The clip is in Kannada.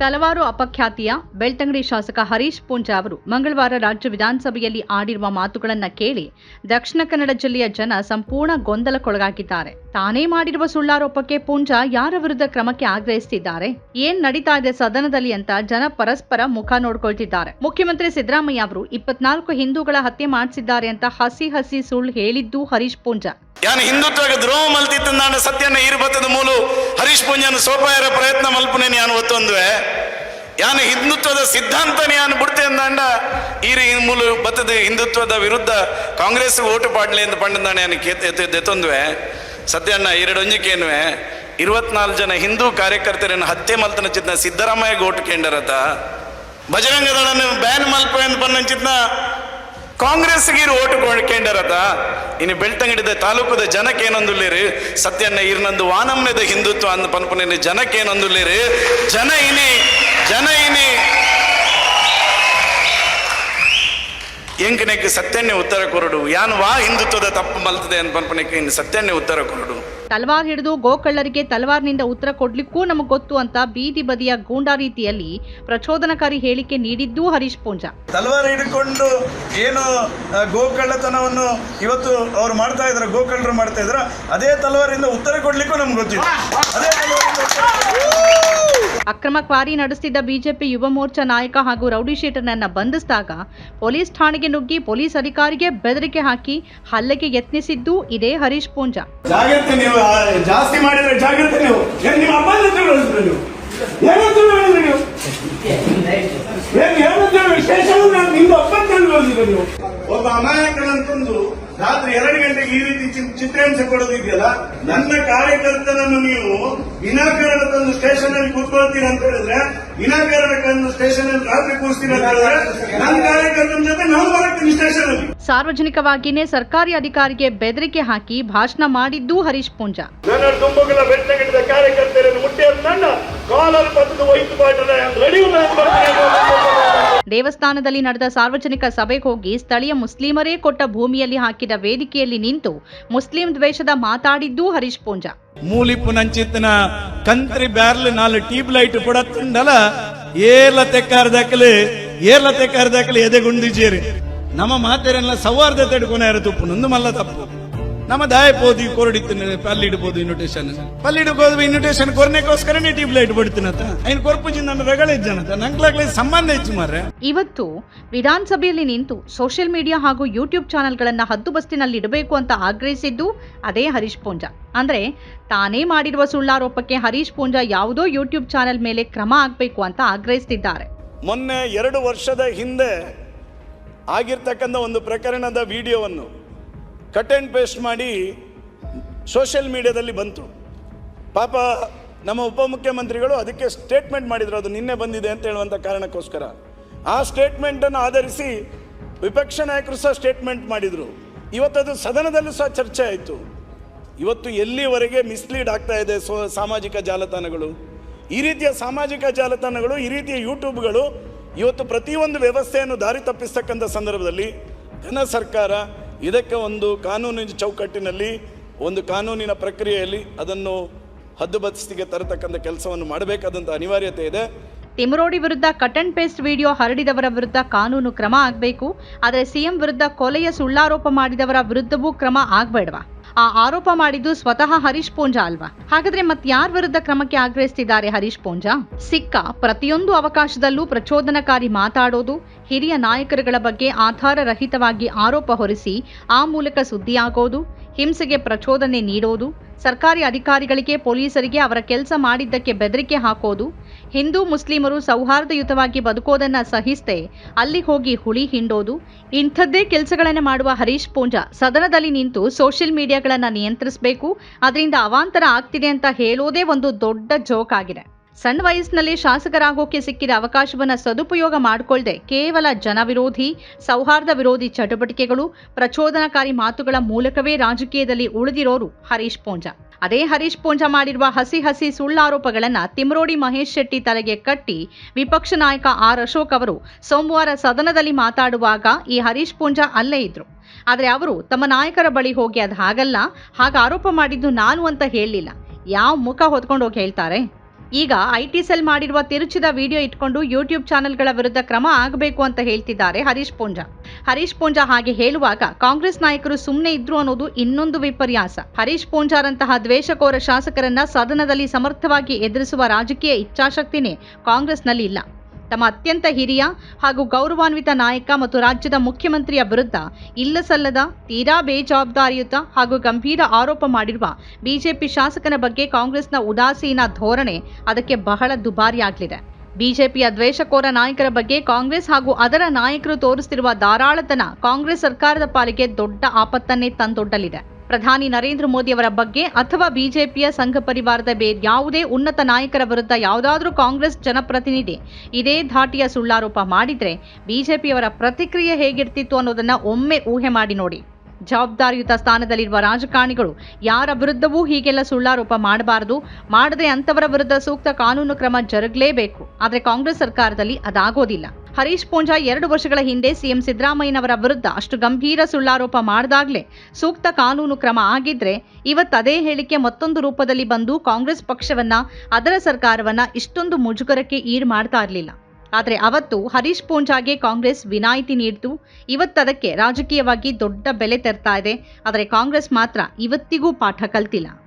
ತಲವಾರು ಅಪಖ್ಯಾತಿಯ ಬೆಳ್ತಂಗಡಿ ಶಾಸಕ ಹರೀಶ್ ಪೂಂಜಾ ಅವರು ಮಂಗಳವಾರ ರಾಜ್ಯ ವಿಧಾನಸಭೆಯಲ್ಲಿ ಆಡಿರುವ ಮಾತುಗಳನ್ನು ಕೇಳಿ ದಕ್ಷಿಣ ಕನ್ನಡ ಜಿಲ್ಲೆಯ ಜನ ಸಂಪೂರ್ಣ ಗೊಂದಲಕ್ಕೊಳಗಾಗಿದ್ದಾರೆ. ತಾನೇ ಮಾಡಿರುವ ಸುಳ್ಳಾರೋಪಕ್ಕೆ ಪೂಂಜಾ ಯಾರ ವಿರುದ್ಧ ಕ್ರಮಕ್ಕೆ ಆಗ್ರಹಿಸುತ್ತಿದ್ದಾರೆ ಏನ್ ನಡೀತಾ ಇದೆ ಸದನದಲ್ಲಿ ಅಂತ ಜನ ಪರಸ್ಪರ ಮುಖ ನೋಡ್ಕೊಳ್ತಿದ್ದಾರೆ. ಮುಖ್ಯಮಂತ್ರಿ ಸಿದ್ದರಾಮಯ್ಯ ಅವರು ಇಪ್ಪತ್ನಾಲ್ಕು ಹಿಂದೂಗಳ ಹತ್ಯೆ ಮಾಡಿಸಿದ್ದಾರೆ ಅಂತ ಹಸಿ ಹಸಿ ಸುಳ್ಳು ಹೇಳಿದ್ದು ಹರೀಶ್ ಪೂಂಜಾ. ಯಾನ್ ಹಿಂದುತ್ವಕ್ಕೆ ದ್ರೋಹ ಮಲ್ತಿತ್ತಂದಾಂಡ ಸತ್ಯನ ಇರ್ಬತ್ತದ ಮೂಲು ಹರೀಶ್ ಪುಂಜನ ಸೋಪಾಯರ ಪ್ರಯತ್ನ ಮಲ್ಪನೆ ಯಾನು ಒತ್ತೊಂದುವೆ ಯಾನು ಹಿಂದುತ್ವದ ಸಿದ್ಧಾಂತನ ಯಾನು ಬಿಡ್ತೆ ಅಂದಾಂಡ ಈ ಮೂಲು ಬತ್ತದ ಹಿಂದುತ್ವದ ವಿರುದ್ಧ ಕಾಂಗ್ರೆಸ್ ಓಟು ಪಾಡ್ಲಿ ಎಂದು ಪಂಡದಾಣ ಯಾನು ಎತ್ತೊಂದುವೆ. ಸತ್ಯಣ್ಣ ಎರಡು ಒಂಜಿಕೇನುವೆ ಇರುವತ್ನಾಲ್ಕು ಜನ ಹಿಂದೂ ಕಾರ್ಯಕರ್ತರನ್ನ ಹತ್ಯೆ ಮಲ್ತನ ಚಿತ್ನ ಸಿದ್ದರಾಮಯ್ಯ ಓಟು ಕೇಂಡರತ. ಬಜರಂಗದಳನ್ನು ಬ್ಯಾನ್ ಮಲ್ಪ ಎಂದು ಪನ್ನಂಚಿತ್ನ ಕಾಂಗ್ರೆಸ್ಗೆ ಇರು ಓಟು ಕೇಂಡರತ. ಇನ್ನು ಬೆಳ್ತಂಗಡಿದ ತಾಲೂಕದ ಜನಕ್ಕೇನೊಂದುಲ್ಲೇರಿ ಸತ್ಯನ್ನ ಇರ್ನಂದು ವಾನಮ್ಯದ ಹಿಂದುತ್ವ ಅಂದ ಪನ್ಪುನ ಜನಕ್ಕೇನೊಂದುಲ್ಲೇರಿ ಜನ ಇನಿ ಜನ ಇನಿ. ಎಂಕನೆಕ್ಕೆ ಸತ್ಯನ್ನೇ ಉತ್ತರ ಕೊರಡು. ಯಾನ್ ವಾ ಹಿಂದುತ್ವದ ತಪ್ಪು ಮಲ್ತದೆ ಅಂತ ಪನ್ಪನಕ್ಕೆ ಇನ್ನು ಸತ್ಯನ್ನೇ ಉತ್ತರ ಕೊರಡು. ತಲವಾರ್ ಹಿಡಿದು ಗೋಕಳ್ಳರಿಗೆ ತಲವಾರ್ನಿಂದ ಉತ್ತರ ಕೊಡ್ಲಿಕ್ಕೂ ನಮಗೆ ಗೊತ್ತು ಅಂತ ಬೀದಿ ಬದಿಯ ಗೂಂಡಾ ರೀತಿಯಲ್ಲಿ ಪ್ರಚೋದನಕಾರಿ ಹೇಳಿಕೆ ನೀಡಿದ್ದು ಹರೀಶ್ ಪೂಂಜಾ. ತಲವಾರು ಹಿಡ್ಕೊಂಡು ಏನು ಗೋಕಳ್ಳತನವನ್ನು ಇವತ್ತು ಅವ್ರು ಮಾಡ್ತಾ ಇದ್ರ, ಗೋಕಳ್ಳರು ಮಾಡ್ತಾ ಇದ್ರ, ಅದೇ ತಲವಾರಿಂದ ಉತ್ತರ ಕೊಡ್ಲಿಕ್ಕೂ ನಮ್ಗೆ ಗೊತ್ತಿದೆ ಅದೇ ತಲವಾರಿಂದ ಅಕ್ರಮ ಕ್ವಾರಿ ನಡೆಸುತ್ತಿದ್ದ ಬಿಜೆಪಿ ಯುವ ಮೋರ್ಚಾ ನಾಯಕ ಹಾಗೂ ರೌಡಿ ಶೀಟರ್ನನ್ನ ಬಂಧಿಸಿದಾಗ ಪೊಲೀಸ್ ಠಾಣೆಗೆ ನುಗ್ಗಿ ಪೊಲೀಸ್ ಅಧಿಕಾರಿಗೆ ಬೆದರಿಕೆ ಹಾಕಿ ಹಲ್ಲೆಗೆ ಯತ್ನಿಸಿದ್ದು ಇದೇ ಹರೀಶ್ ಪೂಂಜಾ. ಜಾಸ್ತಿ ಮಾಡಿದ್ರೆ ಜಾಗ್ರತೆ ನೀವು ಏನ್ ನಿಮ್ಮ ಅಪ್ಪ ತಿಳಿಸಿದ್ರೆ ನೀವು ಏನಂತ ಹೇಳಿದ್ರೆ ನೀವು ಏನ್ ಏನಂತ ವಿಶೇಷ ನಾನು ನಿಮ್ಮ ಅಪ್ಪ ತಿಳಿಸಿದ್ರೆ ನೀವು ಒಬ್ಬ ಅಮಾಯಕನಂತಂದು ರಾತ್ರಿ ಎರಡು ಗಂಟೆಗೆ ಈ ರೀತಿ ಚಿ- ಚಿತ್ರಹಿಂಸೆ ಕೊಡೋದಿದೆಯಲ್ಲ ನನ್ನ ಕಾರ್ಯಕರ್ತನನ್ನು ನೀವು ವಿನಾಕಾರಣ ತಂದು ಸ್ಟೇಷನ್ ಅಲ್ಲಿ ಕೂತ್ಕೊಳ್ತೀರಾ ಅಂತ ಹೇಳಿದ್ರೆ ವಿನಾಕಾರಣ ತಂದು ಸ್ಟೇಷನ್ ಅಲ್ಲಿ ರಾತ್ರಿ ಕೂರಿಸ್ತೀರಾ ಅಂತ ಹೇಳಿದ್ರೆ ನನ್ನ ಕಾರ್ಯಕರ್ತನ ಜೊತೆ ನಾನು ಬರುತ್ತೀನಿ ಸ್ಟೇಷನ್ ಅಲ್ಲಿ ಸಾರ್ವಜನಿಕವಾಗಿಯೇ ಸರ್ಕಾರಿ ಅಧಿಕಾರಿಗೆ ಬೆದರಿಕೆ ಹಾಕಿ ಭಾಷಣ ಮಾಡಿದ್ದು ಹರೀಶ್ ಪೂಂಜಾ. ನನ್ನ ತುಂಬಗಳ ಬೆಟ್ಟಗಿಡಿದ ಕಾರ್ಯಕರ್ತರನ್ನು ಮುಟ್ಟಿ ನನ್ನ ಕಾಲರ್ ಪತ್ತದ ವೈಟ್ ಬಾಟದ ರೆಡಿ ದೇವಸ್ಥಾನದಲ್ಲಿ ನಡೆದ ಸಾರ್ವಜನಿಕ ಸಭೆಗೆ ಹೋಗಿ ಸ್ಥಳೀಯ ಮುಸ್ಲಿಮರೇ ಕೊಟ್ಟ ಭೂಮಿಯಲ್ಲಿ ಹಾಕಿದ ವೇದಿಕೆಯಲ್ಲಿ ನಿಂತು ಮುಸ್ಲಿಂ ದ್ವೇಷದ ಮಾತಾಡಿದ್ದು ಹರೀಶ್ ಪೂಂಜಾ. ಮೂಲಿಪು ನಂಚಿತ್ತಿನ ಕಂತ್ರಿ ಬ್ಯಾರ್ಲ್ ನಾಲ್ ಟ್ಯೂಬ್ ಲೈಟ್ ಪುಡತ್ತುಂಡಲ ಏರ್ಲ ತೆಕ್ಕಾರ್ದಕ್ಕಲು ಏರ್ಲ ತೆಕ್ಕಾರ್ದಕ್ಕಲು ಎದೆಗುಂದಿಜೇರಿ. ನಮ್ಮ ಮಾತೇರೆಲ್ಲ ಸೌಹಾರ್ದ ತಡ್ಕೊನ ತುಪ್ಪು ನಂದು ಮಲ್ಲ ತಪ್ಪು. ನಮ್ಮ ದಾಯಪೋದಿ ಕೊರಡಿತ್ತು ಪಲ್ಲಿಡ್ಬೋದು ಇನ್ವಿಟೇಷನ್ ಪಲ್ಲಿಡ್ಬೋದು ಇನ್ವಿಟೇಷನ್ ಕೊರನೆಗೋಸ್ಕರನೇ ಟ್ಯೂಬ್ ಲೈಟ್ ಬಿಡ್ತೀನತ್ತ ಐನ್ ಕೊರ್ಪುಜಿ ನನ್ನ ರಗಳಿದ್ದಾನತ ನಂಗ್ಲಾಗ್ಲಿ ಸಂಬಂಧ ಹೆಚ್ಚು ಮಾರ್ರೆ. ಇವತ್ತು ವಿಧಾನಸಭೆಯಲ್ಲಿ ನಿಂತು ಸೋಷಿಯಲ್ ಮೀಡಿಯಾ ಹಾಗೂ ಯೂಟ್ಯೂಬ್ ಚಾನೆಲ್ಗಳನ್ನು ಹದ್ದುಬಸ್ತಿನಲ್ಲಿ ಇಡಬೇಕು ಅಂತ ಆಗ್ರಹಿಸಿದ್ದು ಅದೇ ಹರೀಶ್ ಪೂಂಜಾ. ಅಂದ್ರೆ ತಾನೇ ಮಾಡಿರುವ ಸುಳ್ಳಾರೋಪಕ್ಕೆ ಹರೀಶ್ ಪೂಂಜಾ ಯಾವುದೋ ಯೂಟ್ಯೂಬ್ ಚಾನೆಲ್ ಮೇಲೆ ಕ್ರಮ ಆಗಬೇಕು ಅಂತ ಆಗ್ರಹಿಸುತ್ತಿದ್ದಾರೆ ಮೊನ್ನೆ ಎರಡು ವರ್ಷದ ಹಿಂದೆ ಆಗಿರ್ತಕ್ಕಂಥ ಒಂದು ಪ್ರಕರಣದ ವಿಡಿಯೋವನ್ನು ಕಟ್ ಆ್ಯಂಡ್ ಪೇಸ್ಟ್ ಮಾಡಿ ಸೋಷಿಯಲ್ ಮೀಡಿಯಾದಲ್ಲಿ ಬಂತು. ಪಾಪ ನಮ್ಮ ಉಪಮುಖ್ಯಮಂತ್ರಿಗಳು ಅದಕ್ಕೆ ಸ್ಟೇಟ್ಮೆಂಟ್ ಮಾಡಿದರು, ಅದು ನಿನ್ನೆ ಬಂದಿದೆ ಅಂತ ಹೇಳುವಂಥ ಕಾರಣಕ್ಕೋಸ್ಕರ. ಆ ಸ್ಟೇಟ್ಮೆಂಟನ್ನು ಆಧರಿಸಿ ವಿಪಕ್ಷ ನಾಯಕರು ಸಹ ಸ್ಟೇಟ್ಮೆಂಟ್ ಮಾಡಿದರು. ಇವತ್ತದು ಸದನದಲ್ಲೂ ಸಹ ಚರ್ಚೆ ಆಯಿತು. ಇವತ್ತು ಎಲ್ಲಿವರೆಗೆ ಮಿಸ್ಲೀಡ್ ಆಗ್ತಾ ಇದೆ ಸೋ, ಸಾಮಾಜಿಕ ಜಾಲತಾಣಗಳು? ಈ ರೀತಿಯ ಸಾಮಾಜಿಕ ಜಾಲತಾಣಗಳು, ಈ ರೀತಿಯ ಯೂಟ್ಯೂಬ್ಗಳು ಇವತ್ತು ಪ್ರತಿಯೊಂದು ವ್ಯವಸ್ಥೆಯನ್ನು ದಾರಿ ತಪ್ಪಿಸ್ತಕ್ಕಂಥ ಸಂದರ್ಭದಲ್ಲಿ ಘನ ಸರ್ಕಾರ ಇದಕ್ಕೆ ಒಂದು ಕಾನೂನಿನ ಚೌಕಟ್ಟಿನಲ್ಲಿ, ಒಂದು ಕಾನೂನಿನ ಪ್ರಕ್ರಿಯೆಯಲ್ಲಿ ಅದನ್ನು ಹದ್ದುಬಸ್ತಿಗೆ ತರತಕ್ಕಂಥ ಕೆಲಸವನ್ನು ಮಾಡಬೇಕಾದಂಥ ಅನಿವಾರ್ಯತೆ ಇದೆ. ತಿಮರೋಡಿ ವಿರುದ್ಧ ಕಟ್ ಅಂಡ್ ಪೇಸ್ಟ್ ವಿಡಿಯೋ ಹರಡಿದವರ ವಿರುದ್ಧ ಕಾನೂನು ಕ್ರಮ ಆಗಬೇಕು. ಆದರೆ ಸಿಎಂ ವಿರುದ್ಧ ಕೊಲೆಯ ಸುಳ್ಳಾರೋಪ ಮಾಡಿದವರ ವಿರುದ್ಧವೂ ಕ್ರಮ ಆಗ್ಬೇಡವಾ? ಆ ಆರೋಪ ಮಾಡಿದ್ದು ಸ್ವತಃ ಹರೀಶ್ ಪೂಂಜಾ ಅಲ್ವಾ? ಹಾಗಾದ್ರೆ ಮತ್ಯಾರ ವಿರುದ್ಧ ಕ್ರಮಕ್ಕೆ ಆಗ್ರಹಿಸ್ತಿದ್ದಾರೆ ಹರೀಶ್ ಪೂಂಜಾ? ಸಿಕ್ಕ ಪ್ರತಿಯೊಂದು ಅವಕಾಶದಲ್ಲೂ ಪ್ರಚೋದನಕಾರಿ ಮಾತಾಡೋದು, ಹಿರಿಯ ನಾಯಕರುಗಳ ಬಗ್ಗೆ ಆಧಾರರಹಿತವಾಗಿ ಆರೋಪ ಹೊರಿಸಿ ಆ ಮೂಲಕ ಸುದ್ದಿಯಾಗೋದು ಹಿಂಸೆಗೆ ಪ್ರಚೋದನೆ ನೀಡೋದು, ಸರ್ಕಾರಿ ಅಧಿಕಾರಿಗಳಿಗೆ ಪೊಲೀಸರಿಗೆ ಅವರ ಕೆಲಸ ಮಾಡಿದ್ದಕ್ಕೆ ಬೆದರಿಕೆ ಹಾಕೋದು, ಹಿಂದೂ ಮುಸ್ಲಿಮರು ಸೌಹಾರ್ದಯುತವಾಗಿ ಬದುಕೋದನ್ನ ಸಹಿಸದೆ ಅಲ್ಲಿ ಹೋಗಿ ಹುಳಿ ಹಿಂಡೋದು, ಇಂಥದ್ದೇ ಕೆಲಸಗಳನ್ನು ಮಾಡುವ ಹರೀಶ್ ಪೂಂಜಾ ಸದನದಲ್ಲಿ ನಿಂತು ಸೋಷಿಯಲ್ ಮೀಡಿಯಾಗಳನ್ನು ನಿಯಂತ್ರಿಸಬೇಕು, ಅದರಿಂದ ಅವಾಂತರ ಆಗ್ತಿದೆ ಅಂತ ಹೇಳೋದೇ ಒಂದು ದೊಡ್ಡ ಜೋಕ್ ಆಗಿದೆ ಸಣ್ಣ ವಯಸ್ಸಿನಲ್ಲಿ ಶಾಸಕರಾಗೋಕೆ ಸಿಕ್ಕಿದ ಅವಕಾಶವನ್ನ ಸದುಪಯೋಗ ಮಾಡಿಕೊಳ್ಳದೆ ಕೇವಲ ಜನವಿರೋಧಿ, ಸೌಹಾರ್ದ ವಿರೋಧಿ ಚಟುವಟಿಕೆಗಳು, ಪ್ರಚೋದನಕಾರಿ ಮಾತುಗಳ ಮೂಲಕವೇ ರಾಜಕೀಯದಲ್ಲಿ ಉಳಿದಿರೋರು ಹರೀಶ್ ಪೂಂಜಾ. ಅದೇ ಹರೀಶ್ ಪೂಂಜಾ ಮಾಡಿರುವ ಹಸಿ ಹಸಿ ಸುಳ್ಳಾರೋಪಗಳನ್ನ ತಿಮ್ರೋಡಿ ಮಹೇಶ್ ಶೆಟ್ಟಿ ತಲೆಗೆ ಕಟ್ಟಿ ವಿಪಕ್ಷ ನಾಯಕ ಆರ್ ಅಶೋಕ್ ಅವರು ಸೋಮವಾರ ಸದನದಲ್ಲಿ ಮಾತಾಡುವಾಗ ಈ ಹರೀಶ್ ಪೂಂಜಾ ಅಲ್ಲೇ ಇದ್ರು. ಆದರೆ ಅವರು ತಮ್ಮ ನಾಯಕರ ಬಳಿ ಹೋಗಿ ಅದು ಹಾಗಲ್ಲ ಹಾಗೆ ಆರೋಪ ಮಾಡಿದ್ದು ನಾನು ಅಂತ ಹೇಳಲಿಲ್ಲ. ಯಾವ ಮುಖ ಹೊತ್ಕೊಂಡು ಹೋಗಿ ಹೇಳ್ತಾರೆ? ಈಗ ಐಟಿ ಸೆಲ್ ಮಾಡಿರುವ ತಿರುಚಿದ ವಿಡಿಯೋ ಇಟ್ಕೊಂಡು ಯೂಟ್ಯೂಬ್ ಚಾನೆಲ್ಗಳ ವಿರುದ್ಧ ಕ್ರಮ ಆಗಬೇಕು ಅಂತ ಹೇಳ್ತಿದ್ದಾರೆ ಹರೀಶ್ ಪೂಂಜಾ. ಹರೀಶ್ ಪೂಂಜಾ ಹಾಗೆ ಹೇಳುವಾಗ ಕಾಂಗ್ರೆಸ್ ನಾಯಕರು ಸುಮ್ಮನೆ ಇದ್ರು ಅನ್ನೋದು ಇನ್ನೊಂದು ವಿಪರ್ಯಾಸ. ಹರೀಶ್ ಪೂಂಜಾರಂತಹ ದ್ವೇಷಕೋರ ಶಾಸಕರನ್ನ ಸದನದಲ್ಲಿ ಸಮರ್ಥವಾಗಿ ಎದುರಿಸುವ ರಾಜಕೀಯ ಇಚ್ಛಾಶಕ್ತಿನೇ ಕಾಂಗ್ರೆಸ್ನಲ್ಲಿ ಇಲ್ಲ. ತಮ್ಮ ಅತ್ಯಂತ ಹಿರಿಯ ಹಾಗೂ ಗೌರವಾನ್ವಿತ ನಾಯಕ ಮತ್ತು ರಾಜ್ಯದ ಮುಖ್ಯಮಂತ್ರಿಯ ವಿರುದ್ಧ ಇಲ್ಲಸಲ್ಲದ ತೀರಾ ಬೇಜವಾಬ್ದಾರಿಯುತ ಹಾಗೂ ಗಂಭೀರ ಆರೋಪ ಮಾಡಿರುವ ಬಿಜೆಪಿ ಶಾಸಕನ ಬಗ್ಗೆ ಕಾಂಗ್ರೆಸ್ನ ಉದಾಸೀನ ಧೋರಣೆ ಅದಕ್ಕೆ ಬಹಳ ದುಬಾರಿಯಾಗಲಿದೆ. ಬಿಜೆಪಿಯ ದ್ವೇಷಕೋರ ನಾಯಕರ ಬಗ್ಗೆ ಕಾಂಗ್ರೆಸ್ ಹಾಗೂ ಅದರ ನಾಯಕರು ತೋರಿಸುತ್ತಿರುವ ಧಾರಾಳತನ ಕಾಂಗ್ರೆಸ್ ಸರ್ಕಾರದ ಪಾಲಿಗೆ ದೊಡ್ಡ ಆಪತ್ತನ್ನೇ ತಂದೊಡ್ಡಲಿದೆ. ಪ್ರಧಾನಿ ನರೇಂದ್ರ ಮೋದಿ ಅವರ ಬಗ್ಗೆ ಅಥವಾ ಬಿಜೆಪಿಯ ಸಂಘ ಪರಿವಾರದ ಬೇರ್ಯಾವುದೇ ಉನ್ನತ ನಾಯಕರ ವಿರುದ್ಧ ಯಾವುದಾದ್ರೂ ಕಾಂಗ್ರೆಸ್ ಜನಪ್ರತಿನಿಧಿ ಇದೇ ಧಾಟಿಯ ಸುಳ್ಳಾರೋಪ ಮಾಡಿದ್ರೆ ಬಿಜೆಪಿಯವರ ಪ್ರತಿಕ್ರಿಯೆ ಹೇಗಿರ್ತಿತ್ತು ಅನ್ನೋದನ್ನ ಒಮ್ಮೆ ಊಹೆ ಮಾಡಿ ನೋಡಿ. ಜವಾಬ್ದಾರಿಯುತ ಸ್ಥಾನದಲ್ಲಿರುವ ರಾಜಕಾರಣಿಗಳು ಯಾರ ವಿರುದ್ಧವೂ ಹೀಗೆಲ್ಲ ಸುಳ್ಳಾರೋಪ ಮಾಡಬಾರದು, ಮಾಡದೆ ಅಂತವರ ವಿರುದ್ಧ ಸೂಕ್ತ ಕಾನೂನು ಕ್ರಮ ಜರುಗಲೇಬೇಕು. ಆದರೆ ಕಾಂಗ್ರೆಸ್ ಸರ್ಕಾರದಲ್ಲಿ ಅದಾಗೋದಿಲ್ಲ. ಹರೀಶ್ ಪೂಂಜಾ ಎರಡು ವರ್ಷಗಳ ಹಿಂದೆ ಸಿಎಂ ಸಿದ್ದರಾಮಯ್ಯನವರ ವಿರುದ್ಧ ಅಷ್ಟು ಗಂಭೀರ ಸುಳ್ಳಾರೋಪ ಮಾಡಿದಾಗಲೇ ಸೂಕ್ತ ಕಾನೂನು ಕ್ರಮ ಆಗಿದ್ರೆ ಇವತ್ತದೇ ಹೇಳಿಕೆ ಮತ್ತೊಂದು ರೂಪದಲ್ಲಿ ಬಂದು ಕಾಂಗ್ರೆಸ್ ಪಕ್ಷವನ್ನ, ಅದರ ಸರ್ಕಾರವನ್ನ ಇಷ್ಟೊಂದು ಮುಜುಗರಕ್ಕೆ ಈಡು ಮಾಡ್ತಾ ಇರಲಿಲ್ಲ. ಆದರೆ ಅವತ್ತು ಹರೀಶ್ ಪೂಂಜಾಗೆ ಕಾಂಗ್ರೆಸ್ ವಿನಾಯಿತಿ ನೀಡಿತು. ಇವತ್ತದಕ್ಕೆ ರಾಜಕೀಯವಾಗಿ ದೊಡ್ಡ ಬೆಲೆ ತೆರ್ತಾ ಇದೆ. ಆದರೆ ಕಾಂಗ್ರೆಸ್ ಮಾತ್ರ ಇವತ್ತಿಗೂ ಪಾಠ ಕಲ್ತಿಲ್ಲ.